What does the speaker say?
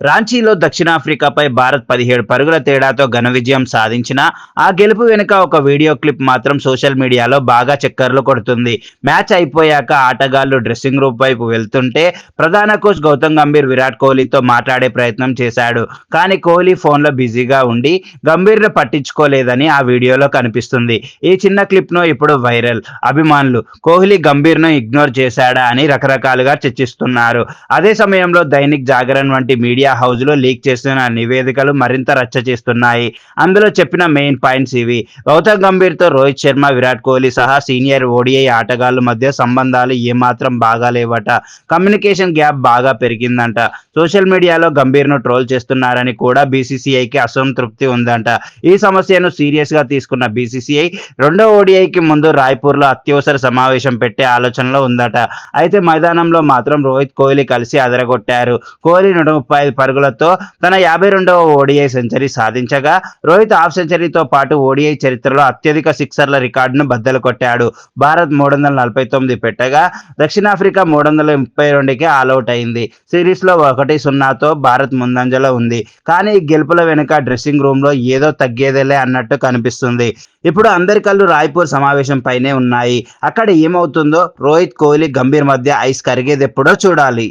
రాంచీలో దక్షిణాఫ్రికాపై భారత్ పదిహేడు పరుగుల తేడాతో ఘన విజయం సాధించిన ఆ గెలుపు వెనుక ఒక వీడియో క్లిప్ మాత్రం సోషల్ మీడియాలో బాగా చక్కర్లు కొడుతుంది. మ్యాచ్ అయిపోయాక ఆటగాళ్ళు డ్రెస్సింగ్ రూమ్ వైపు వెళ్తుంటే ప్రధాన కోచ్ గౌతమ్ గంభీర్ విరాట్ కోహ్లీతో మాట్లాడే ప్రయత్నం చేశాడు. కానీ కోహ్లీ ఫోన్లో బిజీగా ఉండి గంభీర్ను పట్టించుకోలేదని ఆ వీడియోలో కనిపిస్తుంది. ఈ చిన్న క్లిప్ను ఇప్పుడు వైరల్. అభిమానులు కోహ్లీ గంభీర్ను ఇగ్నోర్ చేశాడా అని రకరకాలుగా చర్చిస్తున్నారు. అదే సమయంలో దైనిక్ జాగరణ్ వంటి మీడియా హౌజ్లో లీక్ చేస్తున్న నివేదికలు మరింత రచ్చ చేస్తున్నాయి. అందులో చెప్పిన మెయిన్ పాయింట్స్ ఇవి. గౌతమ్ గంభీర్తో రోహిత్ శర్మ విరాట్ కోహ్లీ సహా సీనియర్ ఓడిఐ ఆటగాళ్ళ మధ్య సంబంధాలు ఏమాత్రం బాగాలేవట కమ్యూనికేషన్ గ్యాప్ బాగా పెరిగిందంట. సోషల్ మీడియాలో గంభీర్ను ట్రోల్ చేస్తున్నారని కూడా బీసీసీఐకి అసంతృప్తి ఉందంట. ఈ సమస్యను సీరియస్గా తీసుకున్న బీసీసీఐ రెండో ఓడిఐకి ముందు రాయ్పూర్లో అత్యవసర సమావేశం పెట్టే ఆలోచనలో ఉందట. అయితే మైదానంలో మాత్రం రోహిత్ కోహ్లీ కలిసి అదరగొట్టారు. కోహ్లీ నూట ముప్పై ఐదు పరుగులతో తన యాభై రెండవ ఓడిఐ సెంచరీ సాధించగా రోహిత్ హాఫ్ సెంచరీతో పాటు ఓడిఐ చరిత్రలో అత్యధిక సిక్సర్ల రికార్డును బద్దలు కొట్టాడు. భారత్ మూడు వందల నలభై తొమ్మిది పెట్టగా దక్షిణాఫ్రికా మూడు వందల ముప్పై రెండుకి ఆల్అౌట్ అయింది. సిరీస్లో ఒకటి సున్నాతో భారత్ ముందంజలో ఉంది. కానీ ఈ గెలుపుల వెనుక డ్రెస్సింగ్ రూమ్లో ఏదో తగ్గేదేలే అన్నట్టు కనిపిస్తుంది. ఇప్పుడు అందరి కళ్ళు రాయ్పూర్ సమావేశం పైనే ఉన్నాయి. అక్కడ ఏమవుతుందో రోహిత్ కోహ్లీ గంభీర్ మధ్య ఐస్ కరిగేది ఎప్పుడో చూడాలి.